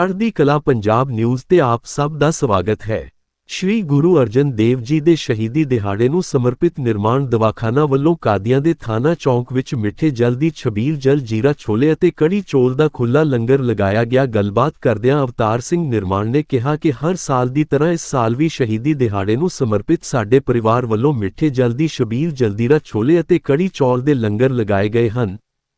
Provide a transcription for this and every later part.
ਚੜ੍ਹਦੀ ਕਲਾ ਪੰਜਾਬ ਨਿਊਜ਼ ਤੇ ਆਪ ਸਭ ਦਾ ਸਵਾਗਤ ਹੈ। ਸ਼੍ਰੀ ਗੁਰੂ ਅਰਜਨ ਦੇਵ ਜੀ ਦੇ ਸ਼ਹੀਦੀ ਦਿਹਾੜੇ ਨੂੰ ਸਮਰਪਿਤ ਨਿਰਮਾਣ ਦਵਾਖਾਨਾ ਵੱਲੋਂ ਕਾਦੀਆਂ ਦੇ ਥਾਣਾ ਚੌਂਕ ਵਿੱਚ ਮਿੱਠੇ ਜਲ ਦੀ ਛਬੀਲ ਜਲ ਜੀਰਾ ਛੋਲੇ ਅਤੇ ਕੜੀ ਚੌਲ ਦਾ ਖੁੱਲਾ ਲੰਗਰ ਲਗਾਇਆ ਗਿਆ। ਗੱਲਬਾਤ ਕਰਦਿਆਂ ਅਵਤਾਰ ਸਿੰਘ ਨਿਰਮਾਣ ਨੇ ਕਿਹਾ ਕਿ ਹਰ ਸਾਲ ਦੀ ਤਰ੍ਹਾਂ ਇਸ ਸਾਲ ਵੀ ਸ਼ਹੀਦੀ ਦਿਹਾੜੇ ਨੂੰ ਸਮਰਪਿਤ ਸਾਡੇ ਪਰਿਵਾਰ ਵੱਲੋਂ ਮਿੱਠੇ ਜਲ ਦੀ ਛਬੀਲ ਜਲਦੀਰਾ ਛੋਲੇ ਅਤੇ ਕੜੀ ਚੌਲ ਦੇ ਲੰਗਰ ਲਗਾਏ ਗਏ ਹਨ।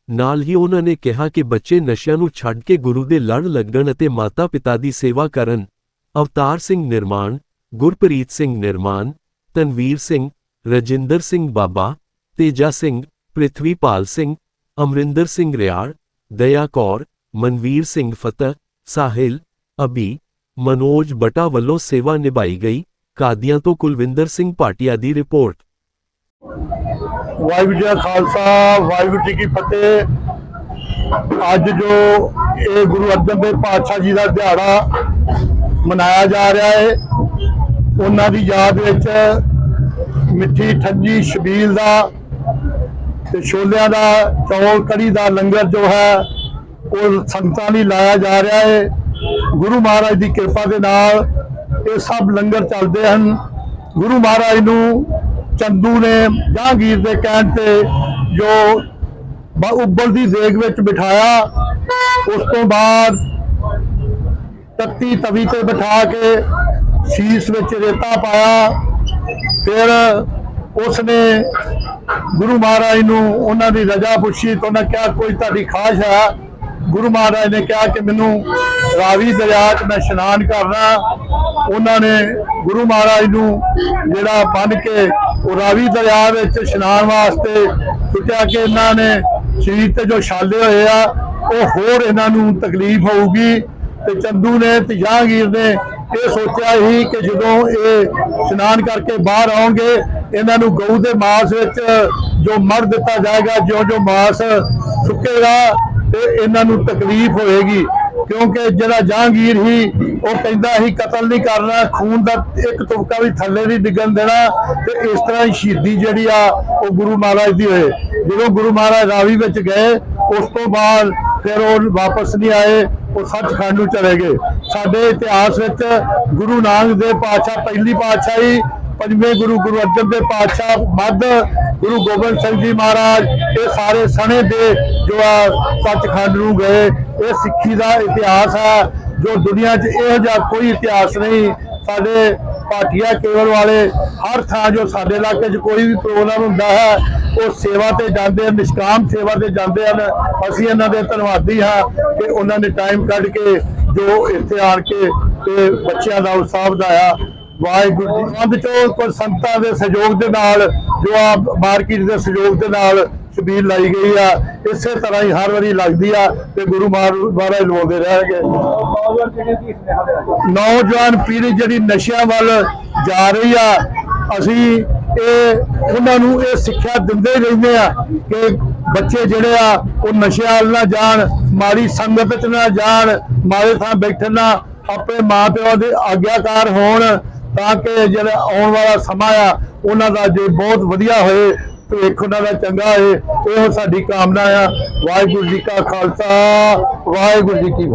ਨਾਲ ਹੀ ਉਹਨਾਂ ਨੇ ਕਿਹਾ ਕਿ ਬੱਚੇ ਨਸ਼ਿਆਂ ਨੂੰ ਛੱਡ ਕੇ ਗੁਰੂ ਦੇ ਲੜ ਲੱਗਣ ਅਤੇ ਮਾਤਾ-ਪਿਤਾ ਦੀ ਸੇਵਾ ਕਰਨ। ਅਵਤਾਰ ਸਿੰਘ ਨਿਰਮਾਣ, ਗੁਰਪ੍ਰੀਤ ਸਿੰਘ ਨਿਰਮਾਣ, ਤਨਵੀਰ ਸਿੰਘ, ਰਜਿੰਦਰ ਸਿੰਘ ਬਾਬਾ, ਤੇਜਾ ਸਿੰਘ, ਪ੍ਰਿਥਵੀਪਾਲ ਸਿੰਘ, ਅਮਰਿੰਦਰ ਸਿੰਘ ਰਿਆੜ, ਦਇਆ ਕੌਰ, ਮਨਵੀਰ ਸਿੰਘ ਫਤਹ, ਸਾਹਿਲ ਅਬੀ ਮਨੋਜ ਬਟਾ ਵੱਲੋਂ ਸੇਵਾ ਨਿਭਾਈ ਗਈ। ਕਾਦੀਆਂ ਤੋਂ ਕੁਲਵਿੰਦਰ ਸਿੰਘ ਭਾਟੀਆ ਦੀ ਰਿਪੋਰਟ। ਵਾਹਿਗੁਰੂ ਜੀ ਕਾ ਖਾਲਸਾ, ਵਾਹਿਗੁਰੂ ਜੀ ਕੀ ਫਤਿਹ। ਅੱਜ ਜੋ ਇਹ ਗੁਰੂ ਅਰਜਨ ਦੇਵ ਪਾਤਸ਼ਾਹ ਜੀ ਦਾ ਦਿਹਾੜਾ ਮਨਾਇਆ ਜਾ ਰਿਹਾ ਹੈ ਉਹਨਾਂ ਦੀ ਯਾਦ ਵਿੱਚ ਮਿੱਠੀ ਠੰਜੀ ਛਬੀਲ ਦਾ ਤੇ ਛੋਲਿਆਂ ਦਾ ਚੌਲ, ਕੜੀ ਦਾ ਲੰਗਰ ਜੋ ਹੈ, ਉਹ ਸੰਗਤਾਂ ਲਈ ਲਾਇਆ ਜਾ ਰਿਹਾ ਹੈ ਗੁਰੂ ਮਹਾਰਾਜ ਦੀ ਕਿਰਪਾ ਦੇ ਨਾਲ ਇਹ ਸਭ ਲੰਗਰ ਚੱਲਦੇ ਹਨ। ਗੁਰੂ ਮਹਾਰਾਜ ਨੂੰ ਚੰਦੂ ਨੇ ਜਹਾਂਗੀਰ ਦੇ ਕਹਿਣ ਤੇ ਜੋ ਉਬਲ ਦੀ ਦੇਗ ਵਿੱਚ ਬਿਠਾਇਆ, ਉਸ ਤੋਂ ਬਾਅਦ ਤੱਤੀ ਤਵੀ ਤੇ ਬਿਠਾ ਕੇ ਸੀਸ ਵਿੱਚ ਰੇਤਾ ਪਾਇਆ, ਫਿਰ ਉਸ ਨੇ ਗੁਰੂ ਮਹਾਰਾਜ ਨੂੰ ਉਹਨਾਂ ਦੀ ਰਜਾ ਪੁੱਛੀ ਤਾਂ ਉਹਨਾਂ ਕਿਹਾ, ਕੋਈ ਤੁਹਾਡੀ ਖਾਸ਼ ਹੈ? ਗੁਰੂ ਮਹਾਰਾਜ ਨੇ ਕਿਹਾ ਕਿ ਮੈਨੂੰ ਰਾਵੀ ਦਰਿਆ 'ਚ ਮੈਂ ਇਸ਼ਨਾਨ ਕਰਨਾ। ਉਹਨਾਂ ਨੇ ਗੁਰੂ ਮਹਾਰਾਜ ਨੂੰ ਜਿਹੜਾ ਬੰਨ ਕੇ ਉਹ ਰਾਵੀ ਦਰਿਆ ਵਿੱਚ ਇਸ਼ਨਾਨ ਵਾਸਤੇ ਸੁੱਟਿਆ ਕਿ ਇਹਨਾਂ ਨੇ ਸਰੀਰ ਤੇ ਜੋ ਛਾਲੇ ਹੋਏ ਆ, ਉਹ ਹੋਰ ਇਹਨਾਂ ਨੂੰ ਤਕਲੀਫ ਹੋਊਗੀ। ਤੇ ਚੰਦੂ ਨੇ ਤੇ ਜਹਾਂਗੀਰ ਨੇ ਇਹ ਸੋਚਿਆ ਸੀ ਕਿ ਜਦੋਂ ਇਹ ਇਸ਼ਨਾਨ ਕਰਕੇ ਬਾਹਰ ਆਉਣਗੇ, ਇਹਨਾਂ ਨੂੰ ਗਊ ਦੇ ਮਾਸ ਵਿੱਚ ਜੋ ਮਰ ਦਿੱਤਾ ਜਾਏਗਾ ਜਿਉਂ ਜੋ ਮਾਸ ਸੁੱਕੇਗਾ, ਤੇ ਇਹਨਾਂ ਨੂੰ ਤਕਲੀਫ ਹੋਏਗੀ। ਕਿਉਂਕਿ ਜਿਹੜਾ ਜਹਾਂਗੀਰ ਹੀ ਉਹ ਕਹਿੰਦਾ ਸੀ, ਕਤਲ ਨਹੀਂ ਕਰਨਾ, ਖੂਨ ਦਾ ਇੱਕ ਤੁਪਕਾ ਵੀ ਥੱਲੇ ਨਹੀਂ ਡਿੱਗਣ ਦੇਣਾ। ਤੇ ਇਸ ਤਰ੍ਹਾਂ ਹੀ ਸ਼ਹੀਦੀ ਜਿਹੜੀ ਆ, ਉਹ ਗੁਰੂ ਮਹਾਰਾਜ ਦੀ ਹੋਏ। ਜਦੋਂ ਗੁਰੂ ਮਹਾਰਾਜ ਰਾਵੀ ਵਿੱਚ ਗਏ, ਉਸ ਤੋਂ ਬਾਅਦ ਫਿਰ ਉਹ ਵਾਪਸ ਨਹੀਂ ਆਏ, ਉਹ ਸੱਚਖੰਡ ਨੂੰ ਚਲੇ ਗਏ। ਸਾਡੇ ਇਤਿਹਾਸ ਵਿੱਚ ਗੁਰੂ ਨਾਨਕ ਦੇਵ ਪਾਤਸ਼ਾਹ ਪਹਿਲੀ ਪਾਤਸ਼ਾਹੀ, ਪੰਜਵੇਂ ਗੁਰੂ ਗੁਰੂ ਅਰਜਨ ਦੇਵ ਪਾਤਸ਼ਾਹ, ਮੱਧ ਗੁਰੂ ਗੋਬਿੰਦ ਸਿੰਘ ਜੀ ਮਹਾਰਾਜ, ਇਹ ਸਾਰੇ ਸਣੇ ਦੇ ਜੋ ਆ ਸੱਚਖੰਡ ਨੂੰ ਗਏ, ਇਹ ਸਿੱਖੀ ਦਾ ਇਤਿਹਾਸ ਹੈ ਜੋ ਦੁਨੀਆ 'ਚ ਇਹੋ ਜਿਹਾ ਕੋਈ ਇਤਿਹਾਸ ਨਹੀਂ। ਸਾਡੇ ਪਾਟੀਆ ਕੇਵਲ ਵਾਲੇ, ਹਰ ਥਾਂ ਜੋ ਸਾਡੇ ਇਲਾਕੇ 'ਚ ਕੋਈ ਵੀ ਪ੍ਰੋਗਰਾਮ ਹੁੰਦਾ ਹੈ, ਉਹ ਸੇਵਾ ਤੇ ਜਾਂਦੇ ਹਨ ਨਿਸ਼ਕਾਮ ਸੇਵਾ ਤੇ ਜਾਂਦੇ ਹਨ। ਅਸੀਂ ਇਹਨਾਂ ਦੇ ਧੰਨਵਾਦੀ ਹਾਂ ਕਿ ਉਹਨਾਂ ਨੇ ਟਾਈਮ ਕੱਢ ਕੇ ਜੋ ਇੱਥੇ ਆਣ ਕੇ ਤੇ ਬੱਚਿਆਂ ਦਾ ਉਤਸ਼ਾਹ ਵਧਾਇਆ। ਵਾਹਿਗੁਰੂ ਜੀ ਅੰਦ ਚੋਂ ਕੋਈ ਸੰਤਾਂ ਦੇ ਸਹਿਯੋਗ ਦੇ ਨਾਲ, ਜੋ ਆ ਮਾਰਕੀਟ ਦੇ ਸਹਿਯੋਗ ਦੇ ਨਾਲ ਛਬੀਲ ਲਾਈ ਗਈ ਆ, ਇਸੇ ਤਰ੍ਹਾਂ ਹੀ ਹਰ ਵਾਰੀ ਲੱਗਦੀ ਆ ਤੇ ਗੁਰੂ ਮਹਾਰ- ਮਹਾਰਾਜ ਲਵਾਉਂਦੇ ਰਹਿਣਗੇ। ਨੌਜਵਾਨ ਪੀੜ੍ਹੀ ਜਿਹੜੀ ਨਸ਼ਿਆਂ ਵੱਲ ਜਾ ਰਹੀ ਆ, ਅਸੀਂ ਇਹ, ਉਹਨਾਂ ਨੂੰ ਇਹ ਸਿੱਖਿਆ ਦਿੰਦੇ ਹੀ ਰਹਿੰਦੇ ਆ ਕਿ ਬੱਚੇ ਜਿਹੜੇ ਆ, ਉਹ ਨਸ਼ਿਆਂ ਵੱਲ ਨਾ ਜਾਣ, ਮਾੜੀ ਸੰਗਤ 'ਚ ਨਾ ਜਾਣ, ਮਾੜੇ ਥਾਂ ਬੈਠਣ ਨਾ, ਆਪਣੇ ਮਾਪਿਆਂ ਦੇ ਆਗਿਆਕਾਰ ਹੋਣ, ਤਾਂ ਕਿ ਜਿਹੜਾ ਆਉਣ ਵਾਲਾ ਸਮਾਂ ਆ, ਉਹਨਾਂ ਦਾ ਜੇ ਬਹੁਤ ਵਧੀਆ ਹੋਏ ਭਵਿੱਖ ਉਹਨਾਂ ਦਾ ਚੰਗਾ ਹੋਏ ਇਹੋ ਸਾਡੀ ਕਾਮਨਾ ਆ। ਵਾਹਿਗੁਰੂ ਜੀ ਕਾ ਖਾਲਸਾ, ਵਾਹਿਗੁਰੂ ਜੀ ਕੀ ਫਤਿਹ।